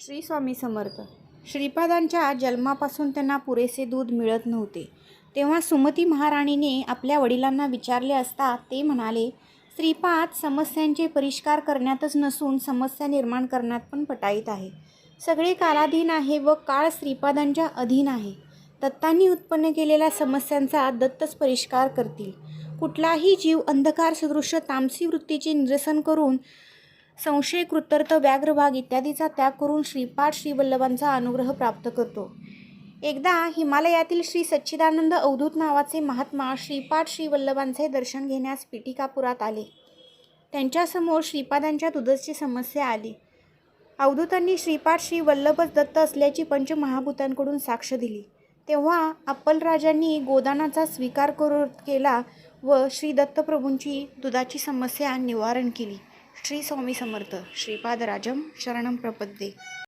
श्री स्वामी समर्थ. श्रीपादांच्या जन्मापासून त्यांना पुरेसे दूध मिळत नव्हते. तेव्हा सुमती महाराणीने आपल्या वडिलांना विचारले असता ते म्हणाले श्रीपाद समस्यांचे परिष्कार करण्यातच नसून समस्या निर्माण करण्यात पण पटाईत आहे. सगळे कालाधीन आहे व काळ श्रीपादांच्या अधीन आहे. दत्तांनी उत्पन्न केलेल्या समस्यांचा दत्तच परिष्कार करतील. कुठलाही जीव अंधकार सदृश्य तामसी वृत्तीचे निरसन करून संशय कृतर्थ व्याघ्रभाग इत्यादीचा त्याग करून श्रीपाठ श्रीवल्लभांचा अनुग्रह प्राप्त करतो. एकदा हिमालयातील श्री सच्चिदानंद अवधूत नावाचे महात्मा श्रीपाद श्रीवल्लभांचे दर्शन घेण्यास पिटिकापुरात आले. त्यांच्यासमोर श्रीपादांच्या दुधाची समस्या आली. अवधूतांनी श्रीपाद श्री वल्लभच दत्त असल्याची पंचमहाभूतांकडून साक्ष दिली. तेव्हा अप्पलराजांनी गोदानाचा स्वीकार करू केला व श्री दत्तप्रभूंची दुधाची समस्या निवारण केली. श्री स्वामी समर्थ. श्रीपादराजम शरणम प्रपद्ये.